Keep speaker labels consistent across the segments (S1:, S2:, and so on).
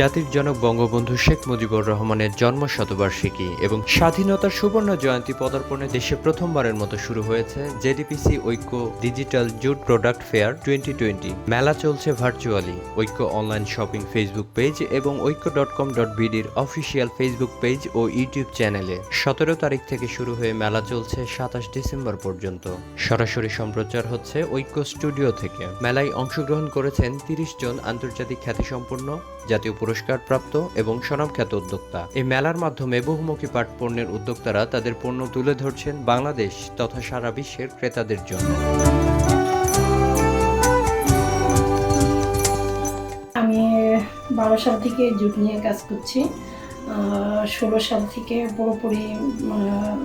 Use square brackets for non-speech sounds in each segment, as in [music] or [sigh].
S1: জাতির জনক বঙ্গবন্ধু শেখ মুজিবুর রহমানের জন্ম শতবার্ষিকী এবং স্বাধীনতার সুবর্ণ জয়ন্তী পদার্পণে দেশে প্রথমবারের মতো শুরু হয়েছে JDPC Oikko digital jute product fair twenty twenty. মেলা চলছে ভার্চুয়ালি। ঐক্য অনলাইন শপিং ফেসবুক পেজ এবং ঐক্য ডট কম ডট বিডির অফিসিয়াল ফেসবুক পেজ ও ইউটিউব চ্যানেলে। সতেরো তারিখ থেকে শুরু হয়ে মেলা চলছে সাতাশ ডিসেম্বর পর্যন্ত। সরাসরি সম্প্রচার হচ্ছে ঐক্য স্টুডিও থেকে। মেলায় অংশগ্রহণ করেছেন তিরিশ জন আন্তর্জাতিক খ্যাতিসম্পন্ন জাতীয় পুরস্কার প্রাপ্ত এবং স্বনামখ্যাত উদ্যোক্তা। এই মেলার মাধ্যমে বহুমুখী পাট পণ্যের উদ্যোক্তারা তাদের পণ্য তুলে ধরছেন বাংলাদেশ তথা সারা বিশ্বের ক্রেতাদের জন্য।
S2: আমি বারো সাল থেকে জুট নিয়ে কাজ করছি। ষোলো সাল থেকে পুরোপুরি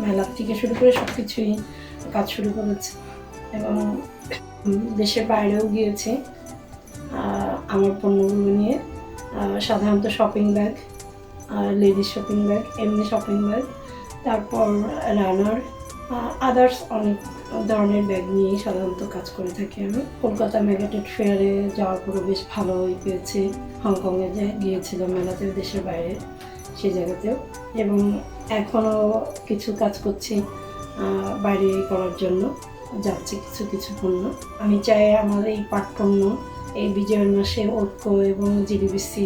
S2: মেলার থেকে শুরু করে সব কিছুই কাজ শুরু করেছি এবং দেশের বাইরেও গিয়েছে আমার পণ্যগুলো নিয়ে। সাধারণত shopping bag ladies shopping bag এমনি শপিং ব্যাগ তারপর রানার আদার্স অনেক ধরনের ব্যাগ নিয়েই সাধারণত কাজ করে থাকি আমি। কলকাতা মেগাটেড ফেয়ারে যাওয়ার পরে বেশ ভালোই পেয়েছি। হংকংয়ে যে গিয়েছিলাম মেলাতে দেশের বাইরে সেই জায়গাতেও। এবং এখনও কিছু কাজ করছি বাইরে করার জন্য। যাচ্ছে কিছু কিছু পণ্য। আমি চাই আমার এই পাট পণ্য এই বিজয়ের মাসে ঐক্য এবং জিডিবিসি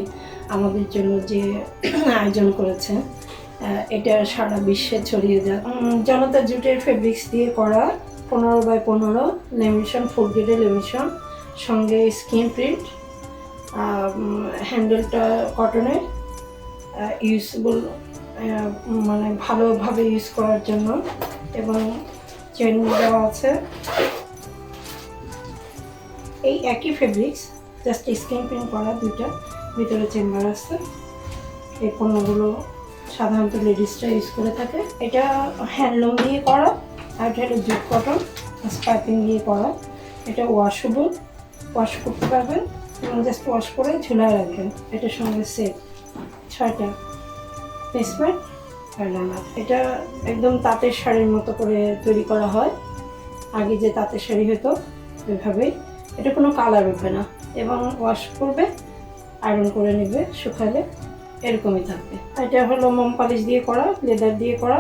S2: আমাদের জন্য যে [clears throat] আয়োজন করেছে এটা সারা বিশ্বে ছড়িয়ে উম, জনতা জুটের ফেব্রিক্স দিয়ে করা পনেরো বাই পনেরো লেমিনেশন ফুল গ্রেডের লেমিনেশন সঙ্গে স্ক্রিন প্রিন্ট হ্যান্ডেলটা কটনের ইউজবল মানে ভালোভাবে ইউজ করার জন্য এবং চেন দেওয়া আছে। এই একই ফেব্রিক্স জাস্ট স্ক্রিন প্রিন্ট করা দুইটা, ভিতরে চেম্বার আছে। এই পণ্যগুলো সাধারণত লেডিসরা ইউজ করে থাকে। এটা হ্যান্ডলুম দিয়ে করা, আর এটা হলো জুট কটন স্পাইপিং দিয়ে করা। এটা ওয়াশেবল ওয়াশ করতে পারবেন, এবং জাস্ট ওয়াশ করে ঝুলায় রাখবেন। এটার সঙ্গে সেট ছয়টা আর রানার এটা একদম তাঁতের শাড়ির মতো করে তৈরি করা হয়। আগে যে তাঁতের শাড়ি হতো, ওইভাবেই এটা কোনো কালার উঠবে না। এবং ওয়াশ করবে আয়রন করে নেবে, শুকালে এরকমই থাকবে। এটা হলো মোম পালিশ দিয়ে করা লেদার দিয়ে করা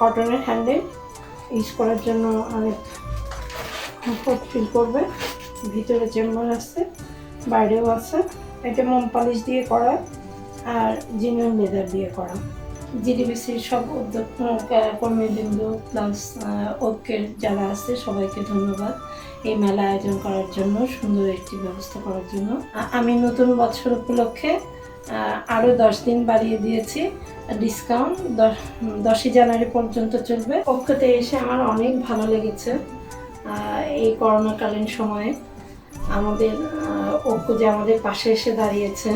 S2: কটনের হ্যান্ডেল ইউজ করার জন্য অনেক কমফোর্ট ফিল করবে। ভিতরে চেম্বার আছে, বাইরেও আছে। এটা মোম পালিশ দিয়ে করা আর জিনিয়ন লেদার দিয়ে করা। জিডিবিসির সব উদ্যোগ কর্মীবৃন্দ প্লাস ঐক্যের যারা আছে সবাইকে ধন্যবাদ। এই মেলা আয়োজন করার জন্য, সুন্দর একটি ব্যবস্থা করার জন্য। আমি নতুন বছর উপলক্ষে আরও দশ দিন বাড়িয়ে দিয়েছি। ডিসকাউন্ট দশই জানুয়ারি পর্যন্ত চলবে। ঐক্যতে এসে আমার অনেক ভালো লেগেছে এই করোনাকালীন সময়ে। আমাদের ঐক্য যে আমাদের পাশে এসে দাঁড়িয়েছে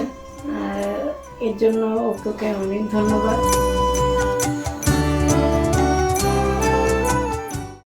S2: এর জন্য ওকে অনেক ধন্যবাদ।